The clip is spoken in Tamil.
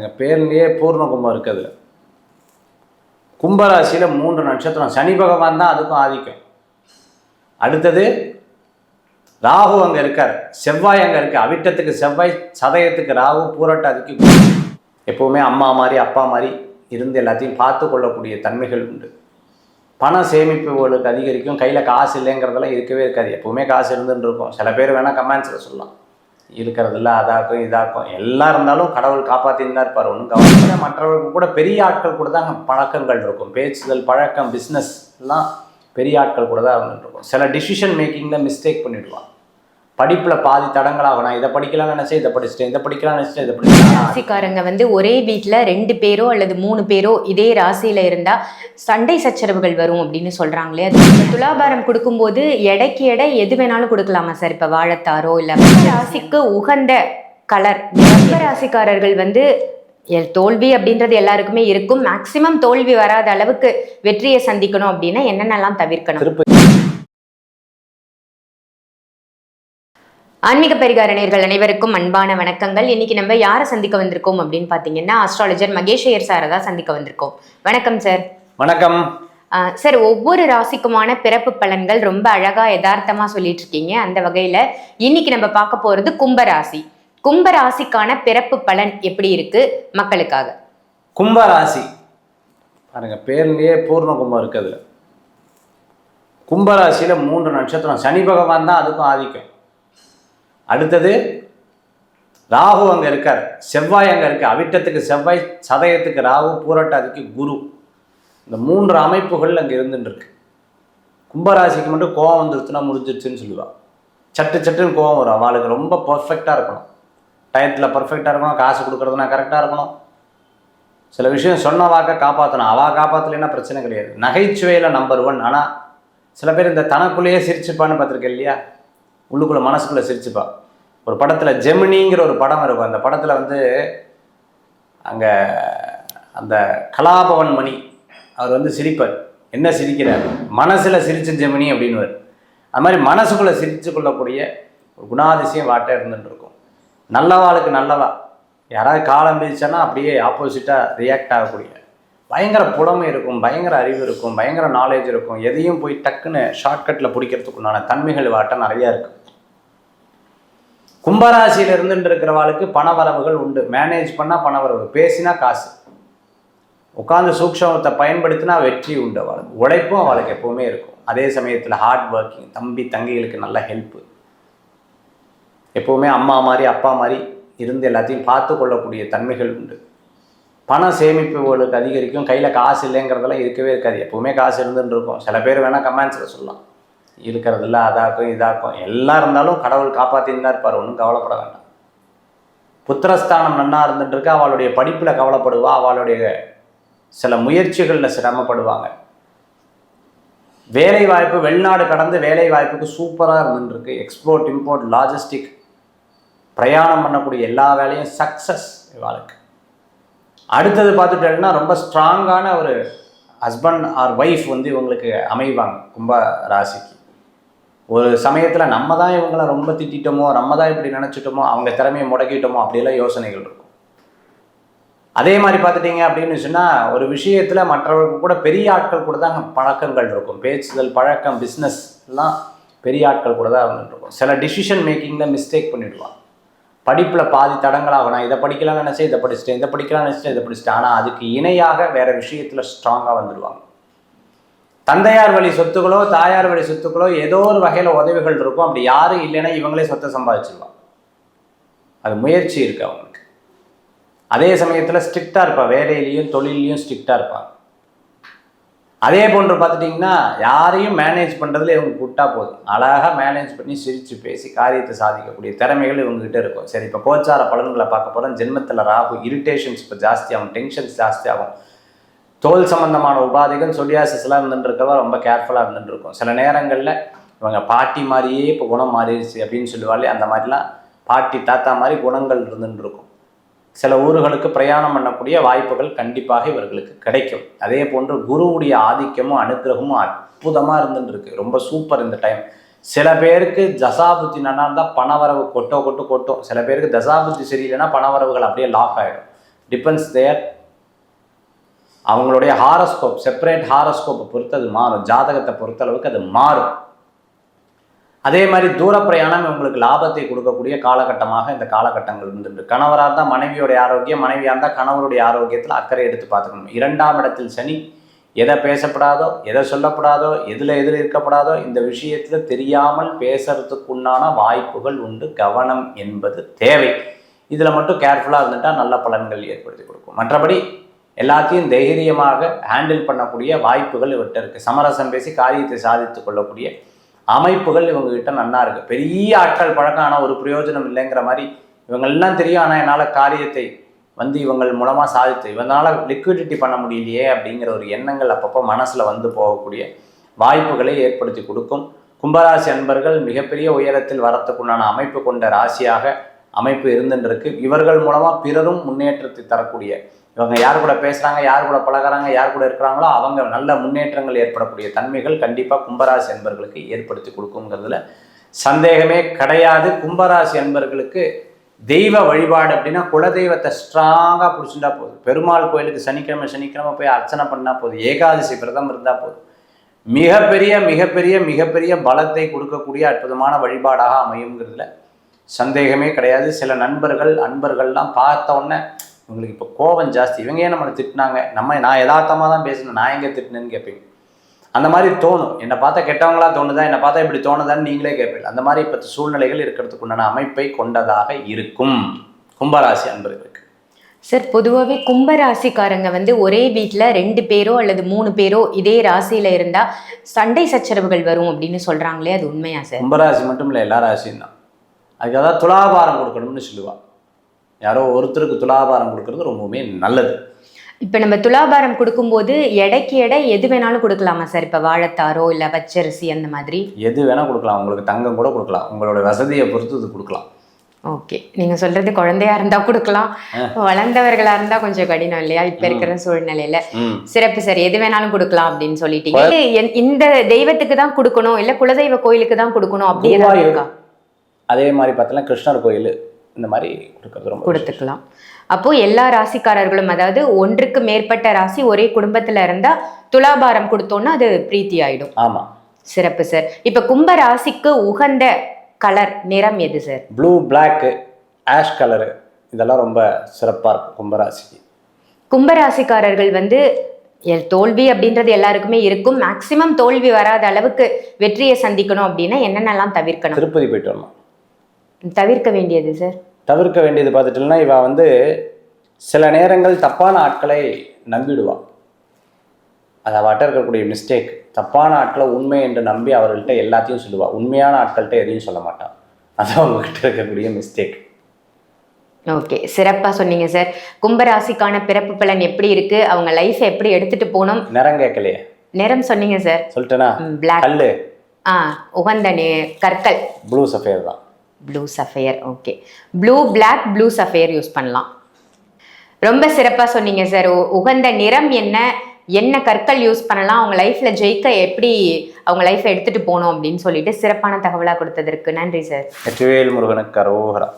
எங்கள் பேர்லேயே பூர்ண கும்பம் இருக்குது. அதில் கும்பராசியில் மூன்று நட்சத்திரம். சனி பகவான் தான் அதுக்கும் ஆதிக்கம். அடுத்தது ராகு அங்கே இருக்கார். செவ்வாய் அங்கே இருக்கு. அவிட்டத்துக்கு செவ்வாய் சதயத்துக்கு ராகு பூரட்டாதிக்கு எப்போவுமே அம்மா மாதிரி அப்பா மாதிரி இருந்து எல்லாத்தையும் பார்த்து கொள்ளக்கூடிய தன்மைகள் உண்டு. பண சேமிப்புகளுக்கு அதிகரிக்கும். கையில் காசு இல்லைங்கிறதெல்லாம் இருக்கவே இருக்காது. எப்போவுமே காசு இருந்துன்னு இருக்கும். சில பேர் வேணால் கமெண்ட்ஸில் சொல்லலாம். இருக்கிறதில்ல அதாக்கும் இதாக்கும். எல்லாம் இருந்தாலும் கடவுள் காப்பாற்றின்னு தான் இருப்பார் ஒன்றும் கவலை மற்றவர்களுக்கு கூட பெரிய ஆட்கள் கூட தான் பழக்கங்கள் இருக்கும். பேச்சுதல் பழக்கம் பிஸ்னஸ் எல்லாம் பெரிய ஆட்கள் கூட தான் இருந்துட்டு இருக்கும். சில டிசிஷன் மேக்கிங்கில் மிஸ்டேக் பண்ணிவிடுவான் படிப்பில் பாதி தடங்களாகும் நான் இதை படிக்கலாம்னு நினச்சேன் இதை படிச்சிட்டேன் இதை படிக்கலாம்னு நினச்சிட்டேன் இதை படிச்சிட்டேன் ராசிக்காரங்க வந்து ஒரே வீட்ல ரெண்டு பேரோ அல்லது மூணு பேரோ இதே ராசியில இருந்தா சண்டை சச்சரவுகள் வரும் அப்படின்னு சொல்றாங்களே. அது துலாபாரம் கொடுக்கும்போது எடைக்கு எடை எது வேணாலும் கொடுக்கலாமா சார்? இப்ப வாழைத்தாரோ இல்ல ராசிக்கு உகந்த கலர். ராசிக்காரர்கள் வந்து தோல்வி அப்படின்றது எல்லாருக்குமே இருக்கும். மேக்சிமம் தோல்வி வராத அளவுக்கு வெற்றியை சந்திக்கணும் அப்படின்னா என்னென்னலாம் தவிர்க்கணும்? ஆன்மீக பரிகார நேர்கள் அனைவருக்கும் அன்பான வணக்கங்கள். இன்னைக்கு நம்ம யாரை சந்திக்க வந்திருக்கோம் அப்படின்னு பார்த்தீங்கன்னா அஸ்ட்ராலஜர் மகேஷ் ஐயர் சாரை தான் சந்திக்க வந்திருக்கோம். வணக்கம் சார் வணக்கம். சார் ஒவ்வொரு ராசிக்குமான பிறப்பு பலன்கள் ரொம்ப அழகா யதார்த்தமா சொல்லிட்டு இருக்கீங்க அந்த வகையில இன்னைக்கு நம்ம பார்க்க போறது கும்பராசி கும்பராசிக்கான பிறப்பு பலன் எப்படி இருக்கு மக்களுக்காக? கும்பராசி பாருங்க பேர்லேயே பூர்ண கும்பம் இருக்குது. அதில் கும்பராசியில் மூன்று நட்சத்திரம். சனி பகவான் தான் அதுக்கும் ஆதிக்கம். அடுத்தது ராகு அங்கே இருக்கார். செவ்வாய் அங்கே இருக்கு. அவிட்டத்துக்கு செவ்வாய் சதயத்துக்கு ராகு பூரட்டாதிக்கு குரு. இந்த மூன்று அமைப்புகள் அங்கே இருந்துட்டுருக்கு கும்பராசிக்கு மட்டும் கோவம் வந்துருச்சுன்னா முடிஞ்சிருச்சுன்னு சொல்லுவாள் சட்டு சட்டுன்னு கோவம் வரும். அவளுக்கு ரொம்ப பர்ஃபெக்டாக இருக்கணும். டயத்தில் பர்ஃபெக்டாக இருக்கணும். காசு கொடுக்குறதுனா கரெக்டாக இருக்கணும். சில விஷயம் சொன்ன வாக்கை காப்பாற்றணும் அவள் காப்பாற்றலைன்னா பிரச்சனை கிடையாது. நகைச்சுவையில் நம்பர் ஒன் ஆனால் சில பேர் இந்த தனக்குள்ளேயே சிரிச்சுப்பான்னு பார்த்துருக்கேன் இல்லையா? உள்ளுக்குள்ளே மனசுக்குள்ளே சிரிச்சுப்பா. ஒரு படத்தில் ஜெமினிங்கிற ஒரு படம் இருக்கும். அந்த படத்தில் வந்து அங்கே அந்த கலாபவன் மணி அவர் வந்து சிரிப்பார். என்ன சிரிக்கிறார்? மனசில் சிரிச்ச ஜெமினி அப்படின்னுவார். அது மாதிரி மனசுக்குள்ளே சிரிச்சு கொள்ளக்கூடிய ஒரு குணாதிசயம் வாட்டை இருந்துட்டு இருக்கும் நல்லவாளுக்கு நல்லவா? யாராவது காலம் பிரிச்சானா அப்படியே ஆப்போசிட்டாக ரியாக்ட் ஆகக்கூடிய. பயங்கர புலமை இருக்கும் பயங்கர அறிவு இருக்கும் பயங்கர நாலேஜ் இருக்கும். எதையும் போய் டக்குன்னு ஷார்ட்கட்டில் பிடிக்கிறதுக்குண்டான தன்மைகள் வாட்ட நிறையா இருக்கும் கும்பராசியில் இருந்துட்டு இருக்கிறவாளுக்கு பணவரவுகள் உண்டு. மேனேஜ் பண்ணால் பணவரவு பேசினா காசு. உட்காந்து சூக்ஷமத்தை பயன்படுத்தினா வெற்றி உண்டு அவளுக்கு. உழைப்பும் அவளுக்கு எப்பவுமே இருக்கும். அதே சமயத்தில் ஹார்ட் ஒர்க்கிங் தம்பி தங்கைகளுக்கு நல்ல ஹெல்ப்பு எப்போவுமே அம்மா மாதிரி அப்பா மாதிரி இருந்து எல்லாத்தையும் பார்த்து கொள்ளக்கூடிய தன்மைகள் உண்டு. பண சேமிப்புகளுக்கு அதிகரிக்கும். கையில் காசு இல்லைங்கிறதெல்லாம் இருக்கவே இருக்காது. எப்போவுமே காசு இருந்துன்னு இருக்கும் சில பேர் வேணால் கமெண்ட்ஸில் சொல்லலாம். இருக்கிறதில்ல அதாக்கும் இதாக்கும். எல்லாம் இருந்தாலும் கடவுள் காப்பாற்றின்னு தான் இருப்பார். ஒன்றும் கவலைப்பட வேண்டாம். புத்திரஸ்தானம் நன்னா இருந்துட்டுருக்கு. அவளுடைய படிப்பில் கவலைப்படுவா. அவளுடைய சில முயற்சிகளில் சிரமப்படுவாங்க. வேலை வாய்ப்பு வெளிநாடு கடந்து வேலை வாய்ப்புக்கு சூப்பராக இருந்துருக்கு எக்ஸ்போர்ட் இம்போர்ட் லாஜிஸ்டிக் பிரயாணம் பண்ணக்கூடிய எல்லா வேலையும் சக்ஸஸ் இவாளுக்கு. அடுத்தது பார்த்துட்டேன்னா ரொம்ப ஸ்ட்ராங்கான ஒரு ஹஸ்பண்ட் ஆர் ஒய்ஃப் வந்து இவங்களுக்கு அமைவாங்க. கும்ப ராசிக்கு ஒரு சமயத்தில் நம்ம தான் இவங்களை ரொம்ப திட்டிட்டோமோ நம்ம தான் இப்படி நினச்சிட்டோமோ அவங்க திறமையை முடக்கிட்டோமோ அப்படியெல்லாம் யோசனைகள் இருக்கும். அதே மாதிரி பார்த்துட்டீங்க அப்படின்னு சொன்னால் ஒரு விஷயத்தில் மற்றவர்களுக்கு கூட பெரிய ஆட்கள் கூட தான் பழக்கங்கள் இருக்கும். பேச்சுதல் பழக்கம் பிஸ்னஸ்லாம் பெரிய ஆட்கள் கூட தான் இருந்துட்டு இருக்கும். சில டிசிஷன் மேக்கிங்கில் மிஸ்டேக் பண்ணிவிடுவான் படிப்பில் பாதி தடங்களாகும். நான் இதை படிக்கலாம்னு நினச்சேன் இதை படிச்சுட்டேன் இதை படிக்கலாம்னு நினச்சிட்டேன் இதை படிச்சுட்டேன். ஆனால் அதுக்கு இணையாக வேறு விஷயத்தில் ஸ்ட்ராங்காக வந்துடுவாங்க தந்தையார் வழி சொத்துக்களோ தாயார் வழி சொத்துக்களோ ஏதோ ஒரு வகையில் உதவிகள் இருக்கும். அப்படி யாரும் இல்லைன்னா இவங்களே சொத்தை சம்பாதிச்சிருவாங்க. அது முயற்சி இருக்கு அவங்களுக்கு. அதே சமயத்தில் ஸ்ட்ரிக்டாக இருப்பான் வேலையிலையும் தொழிலையும் ஸ்ட்ரிக்டாக இருப்பாங்க அதே போன்று பார்த்துட்டிங்கன்னா யாரையும் மேனேஜ் பண்ணுறதுல இவங்க கூட்டா போதும். அழகாக மேனேஜ் பண்ணி சிரித்து பேசி காரியத்தை சாதிக்கக்கூடிய திறமைகள் இவங்ககிட்ட இருக்கும். சரி இப்போ கோச்சார பலன்களை பார்க்க போகிறோம் ஜென்மத்தில் ராகு இரிட்டேஷன்ஸ் இப்போ ஜாஸ்தியாகும் டென்ஷன்ஸ் ஜாஸ்தியாகும் தோல் சம்பந்தமான உபாதைகள் சொலியாசிஸ்லாம் இருந்துட்டு ரொம்ப கேர்ஃபுல்லாக இருந்துட்டு சில நேரங்களில் இவங்க பாட்டி மாதிரியே இப்போ குணம் மாறிடுச்சு அப்படின்னு சொல்லுவாளே அந்த மாதிரிலாம் பாட்டி தாத்தா மாதிரி குணங்கள் இருந்துருக்கும். சில ஊர்களுக்கு பிரயாணம் பண்ணக்கூடிய வாய்ப்புகள் கண்டிப்பாக இவர்களுக்கு கிடைக்கும். அதே போன்று குருவுடைய ஆதிக்கமும் அனுக்கிரகமும் அற்புதமாக இருந்துருக்கு ரொம்ப சூப்பர் இந்த டைம் சில பேருக்கு தசாபுத்தி நல்லா இருந்தால் பணவரவு கொட்டோ கொட்டு கொட்டும். சில பேருக்கு தசாபுத்தி சரியில்லைன்னா பணவரவுகள் அப்படியே லாக் ஆகிடும் டிபெண்ட்ஸ் தேர் அவங்களுடைய ஹாரஸ்கோப் செப்பரேட் ஹாரஸ்கோப்பை பொறுத்து அது மாறும். ஜாதகத்தை பொறுத்த அளவுக்கு அது மாறும். அதே மாதிரி தூர பிரயாணம் உங்களுக்கு லாபத்தை கொடுக்கக்கூடிய காலகட்டமாக இந்த காலகட்டங்கள் இருந்துட்டு கணவராக இருந்தால் மனைவியோடைய ஆரோக்கியம் மனைவியாக இருந்தால் கணவருடைய ஆரோக்கியத்தில் அக்கறை எடுத்து பார்த்துக்கணும். இரண்டாம் இடத்தில் சனி எதை பேசப்படாதோ எதை சொல்லப்படாதோ எதில் எதில் இருக்கப்படாதோ இந்த விஷயத்தில் தெரியாமல் பேசுறதுக்குண்டான வாய்ப்புகள் உண்டு. கவனம் என்பது தேவை. இதில் மட்டும் கேர்ஃபுல்லாக இருந்துட்டால் நல்ல பலன்கள் ஏற்படுத்தி கொடுக்கும். மற்றபடி எல்லாத்தையும் தைரியமாக ஹேண்டில் பண்ணக்கூடிய வாய்ப்புகள் இவர்கிட்ட இருக்குது சமரசம் பேசி காரியத்தை சாதித்து கொள்ளக்கூடிய அமைப்புகள் இவங்ககிட்ட நன்னா இருக்கு. பெரிய ஆட்கள் பழக்கம் ஆனால் ஒரு பிரயோஜனம் இல்லைங்கிற மாதிரி இவங்க எல்லாம் தெரியும். ஆனால் என்னால் காரியத்தை வந்து இவங்கள் மூலமாக சாதித்து இவனால் லிக்விடிட்டி பண்ண முடியலையே அப்படிங்கிற ஒரு எண்ணங்கள் அப்பப்போ மனசில் வந்து போகக்கூடிய வாய்ப்புகளை ஏற்படுத்தி கொடுக்கும். கும்பராசி அன்பர்கள் மிகப்பெரிய உயரத்தில் வரத்துக்குண்டான அமைப்பு கொண்ட ராசியாக அமைப்பு இருந்துருக்கு இவர்கள் மூலமாக பிறரும் முன்னேற்றத்தை தரக்கூடிய இவங்க யார் கூட பேசுகிறாங்க யார் கூட பழகுறாங்க யார் கூட இருக்கிறாங்களோ அவங்க நல்ல முன்னேற்றங்கள் ஏற்படக்கூடிய தன்மைகள் கண்டிப்பாக கும்பராசி என்பர்களுக்கு ஏற்படுத்தி கொடுக்குங்கிறதுல சந்தேகமே கிடையாது. கும்பராசி என்பர்களுக்கு தெய்வ வழிபாடு அப்படின்னா குலதெய்வத்தை ஸ்ட்ராங்காக பிடிச்சிருந்தா போதும். பெருமாள் கோயிலுக்கு சனிக்கிழமை சனிக்கிழமை போய் அர்ச்சனை பண்ணால் போதும். ஏகாதசி விரதம் இருந்தால் போதும். மிகப்பெரிய மிகப்பெரிய மிகப்பெரிய பலத்தை கொடுக்கக்கூடிய அற்புதமான வழிபாடாக அமையுங்கிறதுல சந்தேகமே கிடையாது. சில நண்பர்கள் அன்பர்கள்லாம் பார்த்த உடனே இவங்களுக்கு இப்போ கோபம் ஜாஸ்தி. இவங்க ஏன் நம்மளை திட்டினாங்க? நம்ம நான் யதார்த்தமாக தான் பேசணும். நான் எங்கே திட்டினேன்னு கேட்பீங்க அந்த மாதிரி தோணும். என்னை பார்த்தா கெட்டவங்களா தோணுதா? என்னை பார்த்தா இப்படி தோணுதான்னு நீங்களே கேட்பீங்க அந்த மாதிரி இப்போ சூழ்நிலைகள் இருக்கிறதுக்கு உண்டான அமைப்பை கொண்டதாக இருக்கும். கும்பராசி அன்பர்களுக்கு. சார் பொதுவாகவே கும்பராசிக்காரங்க வந்து ஒரே வீட்டில் ரெண்டு பேரோ அல்லது மூணு பேரோ இதே ராசியில இருந்தா சண்டை சச்சரவுகள் வரும் அப்படின்னு சொல்றாங்களே அது உண்மையா சார் கும்பராசி மட்டும் இல்லை எல்லா ராசியும் தான். அதுக்கு அதாவது துலாபாரம் கொடுக்கணும்னு சொல்லுவா. யாரோ ஒருத்தருக்கு துலாபாரம் கொடுக்கறது ரொம்பவுமே நல்லது. இப்போ நம்ம துலாபாரம் கொடுக்கும்போது எடைக்கு எடை எது வேணாலும் கொடுக்கலாமா சார்? இப்போ வாழைத்தாரோ இல்லை பச்சரிசி அந்த மாதிரி? எது வேணால் கொடுக்கலாம். உங்களுக்கு தங்கம் கூட கொடுக்கலாம். உங்களோட வசதியை பொறுத்து இது கொடுக்கலாம். ஓகே. நீங்க சொல்றது குழந்தையா இருந்தா கொடுக்கலாம். வளர்ந்தவர்களா இருந்தா கொஞ்சம் கடினம் இல்லையா? இப்ப இருக்கிற சூழ்நிலையில. சிறப்பு சார். எது வேணாலும் கொடுக்கலாம் அப்படின்னு சொல்லிட்டீங்க. இந்த தெய்வத்துக்கு தான் கொடுக்கணும். இல்ல குலதெய்வ கோயிலுக்கு தான் கொடுக்கணும். அப்படி. இருக்கா? அதே மாதிரி பார்த்தீங்கன்னா கிருஷ்ணர் கோயில். இந்த மாதிரி கொடுக்கறது ரொம்ப. கொடுத்துக்கலாம். அப்போ எல்லா ராசிக்காரர்களும் அதாவது ஒன்றுக்கு மேற்பட்ட ராசி ஒரே குடும்பத்துல இருந்தா துலாபாரம் கொடுத்தோம்னா அது பிரீத்தி ஆயிடும் ஆமாம் சிறப்பு சார் இப்ப கும்ப ராசிக்கு உகந்த கலர் நிறம் எது sir blue black ash colour இதெல்லாம் ரொம்ப சிறப்பாக இருக்கும் கும்பராசிக்கு கும்பராசிக்காரர்கள் வந்து தோல்வி அப்படின்றது எல்லாருக்குமே இருக்கும். மேக்சிமம் தோல்வி வராத அளவுக்கு வெற்றியை சந்திக்கணும் அப்படின்னா என்னென்னலாம் தவிர்க்கணும்? திருப்பதி போயிட்டு வரணும். தவிர்க்க வேண்டியது சார் தவிர்க்க வேண்டியது பார்த்துட்டோம்னா இவ வந்து சில நேரங்கள் தப்பான ஆட்களை நம்பிடுவா. அது அவட்ட இருக்கக்கூடிய மிஸ்டேக் தப்பான ஆட்களை உண்மை என்று நம்பி அவர்கள்ட்ட எல்லாத்தையும் சொல்லுவா. உண்மையான ஆட்கள்கிட்ட எதையும் சொல்ல மாட்டான் அது அவங்ககிட்ட இருக்கக்கூடிய மிஸ்டேக் ஓகே சிறப்பா சொன்னீங்க சார் கும்பராசிக்கான பிறப்பு பலன் எப்படி இருக்கு? அவங்க லைஃப் எப்படி எடுத்துட்டு போகணும்? நிறம் கேட்கலையே. நிறம் சொன்னீங்க சார் சொல்லிட்டேனா? பிளாக் கல்லு. ஆ உகந்த கற்கள். ப்ளூ சஃபேர் தான். Blue sapphire okay blue black blue sapphire use பண்ணலாம். ரொம்ப சிறப்பாக சொன்னீங்க சார் உகந்த நிறம் என்ன என்ன கற்கள் யூஸ் பண்ணலாம் அவங்க லைஃப்பில் ஜெயிக்க எப்படி அவங்க லைஃப்பை எடுத்துகிட்டு போகணும் அப்படின்னு சொல்லிட்டு சிறப்பான தகவலாக கொடுத்ததற்கு நன்றி சார் வெற்றிவேல் முருகனுக்கு அரோகரா.